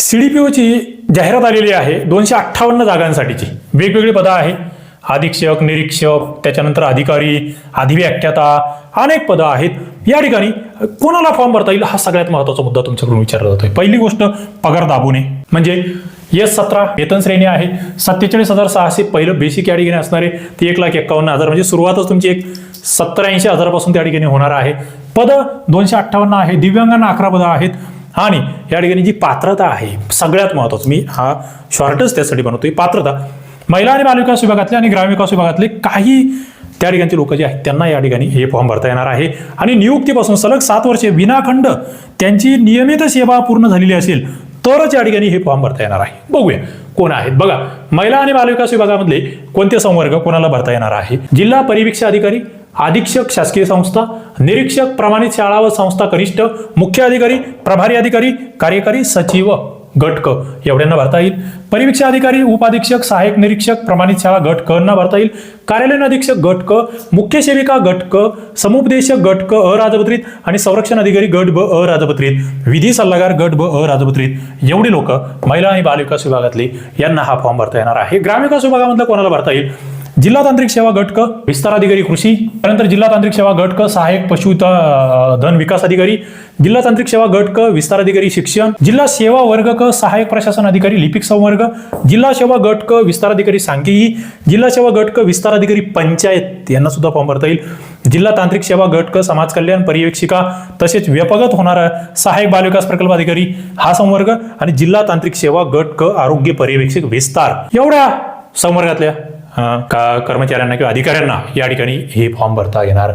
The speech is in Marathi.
सीडीपीओची जाहिरात आलेली आहे दोनशे अठ्ठावन्न जागांसाठीची. वेगवेगळी पदं आहे. अधीक्षक निरीक्षक त्याच्यानंतर अधिकारी अधिव्याख्याता अनेक पदं आहेत. या ठिकाणी कोणाला फॉर्म भरता येईल हा सगळ्यात महत्त्वाचा मुद्दा तुमच्याकडून विचारला जातोय. पहिली गोष्ट पगार दाबू नये म्हणजे एस सतरा वेतन श्रेणी आहे. सत्तेचाळीस हजार सहाशे पहिलं बेसिक या ठिकाणी असणारे ते ती एक लाख एक्कावन्न हजार. म्हणजे सुरुवातच तुमची एक सत्तर ऐंशी हजारापासून त्या ठिकाणी होणार आहे. पदं दोनशे अठ्ठावन्न आहे. दिव्यांगांना अकरा पदं आहेत. आणि या ठिकाणी जी पात्रता आहे सगळ्यात महत्वाचं मी हा शॉर्टच त्यासाठी बनवतोय पात्रता. महिला आणि बालविकास विभागातले आणि ग्रामविकास विभागातले काही त्या ठिकाणचे लोक जे आहेत त्यांना या ठिकाणी हे फॉर्म भरता येणार आहे. आणि नियुक्तीपासून सलग सात वर्षे विनाखंड त्यांची नियमित सेवा पूर्ण झालेली असेल तरच या ठिकाणी हे फॉर्म भरता येणार आहे. बघूया कोण आहेत. बघा महिला आणि बालविकास विभागामधले कोणते संवर्ग कोणाला भरता येणार आहे? जिल्हा परिवीक्षा अधिकारी अधीक्षक शासकीय संस्था निरीक्षक प्रमाणित शाळा व संस्था कनिष्ठ मुख्य अधिकारी प्रभारी अधिकारी कार्यकारी सचिव गट क. एवढ्यांना भरता येईल. परिवीक्षा अधिकारी उपाधीक्षक सहाय्यक निरीक्षक प्रमाणित शाळा गट क ना भरता येईल. कार्यालयीन अधीक्षक गट क मुख्य सेविका गट क समुपदेशक गट क अराजपत्रित आणि संरक्षण अधिकारी गट ब अराजपत्रित. विधी सल्लागार गट ब अराजपत्रित. एवढी लोक महिला आणि बालविकास विभागातली यांना हा फॉर्म भरता येणार आहे. ग्रामविकास विभागामधला कोणाला भरता येईल? जिल्हा तांत्रिक सेवा गटक विस्तार अधिकारी कृषी त्यानंतर जिल्हा तांत्रिक सेवा गटक सहाय्यक पशु धन विकास अधिकारी जिल्हा तांत्रिक सेवा गटक विस्तार अधिकारी शिक्षण जिल्हा सेवा वर्ग क सहाय्यक प्रशासन अधिकारी लिपिक संवर्ग जिल्हा सेवा गटक विस्तार अधिकारी सांख्यिकी जिल्हा सेवा गटक विस्तार अधिकारी पंचायत यांना सुद्धा फॉर्म भरता येईल. जिल्हा तांत्रिक सेवा गटक समाज कल्याण पर्यवेक्षिका तसेच व्यपगत होणारा सहाय्यक बालविकास प्रकल्प अधिकारी हा संवर्ग आणि जिल्हा तांत्रिक सेवा गटक आरोग्य पर्यवेक्षक विस्तार. एवढ्या संवर्गातल्या. का कर्मचाऱ्यांना किंवा अधिकाऱ्यांना या ठिकाणी हे फॉर्म भरता येणार